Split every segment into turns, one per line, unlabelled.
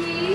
sweet.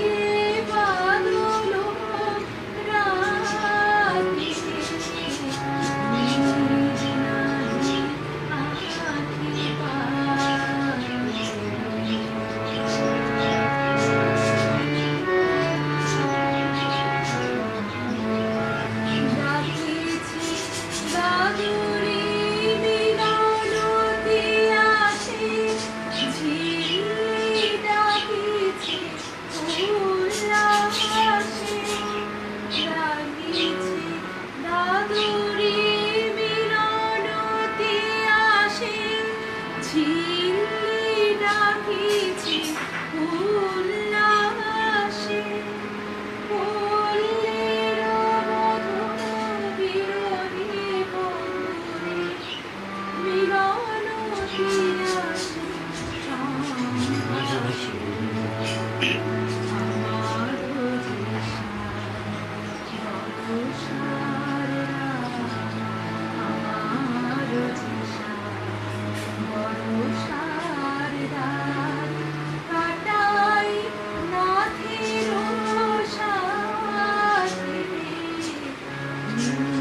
Thank you.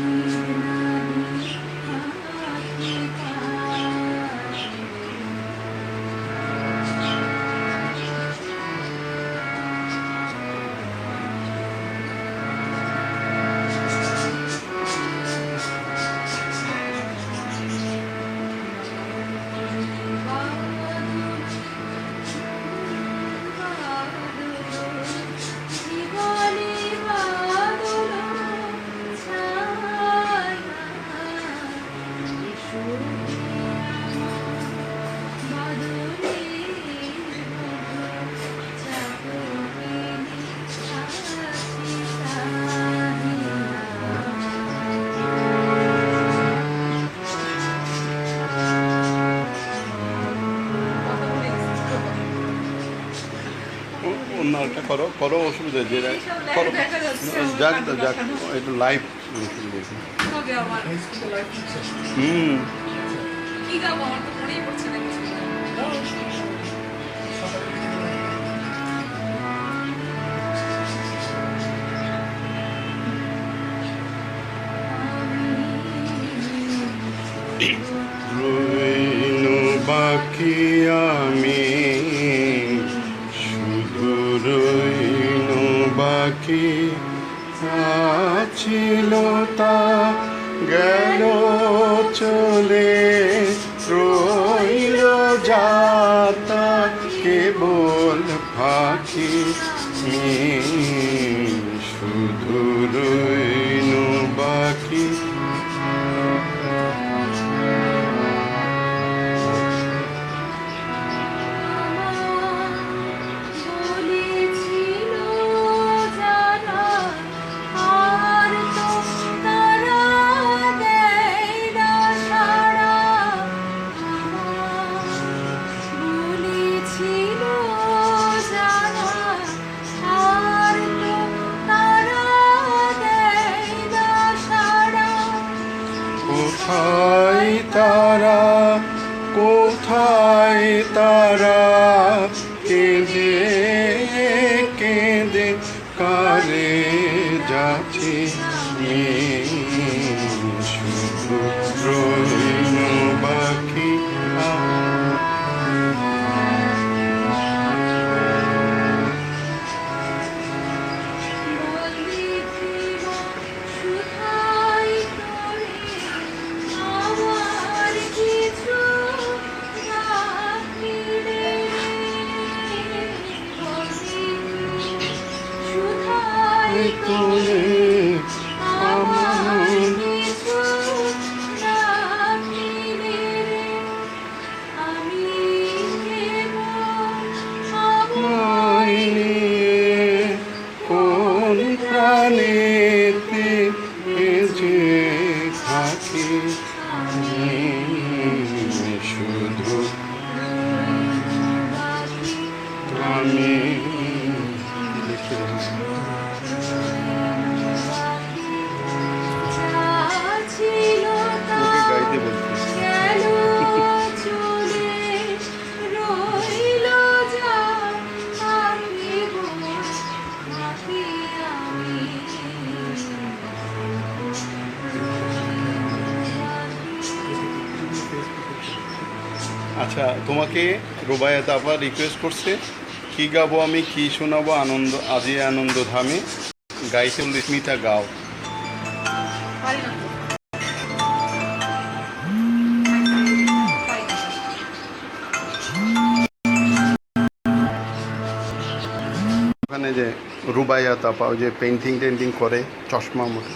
Paro,
Paro also
is
there.
Paro,
no,
that, that,
that life.
হুম।
কি গাবো আমার তো মনেই পড়ছে না
রইনু বাকি আমি শুধু রইনু বাকি ছিল তা গেল চলে। রইল যাতা কেবল ফাঁকি শুধু
তারা
কোথায় তারা? কেঁদে কেঁদে কারে যাচ্ছে শুধু আচ্ছা তোমাকে রুবায়াত আপা রিকোয়েস্ট করছে, কি গাবো আমি, কি শোনাবো, আনন্দ আজি আনন্দ ধামে? গাইতে স্মিতা গাও। ওখানে যে রুবায়াত আপা, ওই যে পেন্টিং টেন্টিং করে চশমা মতো।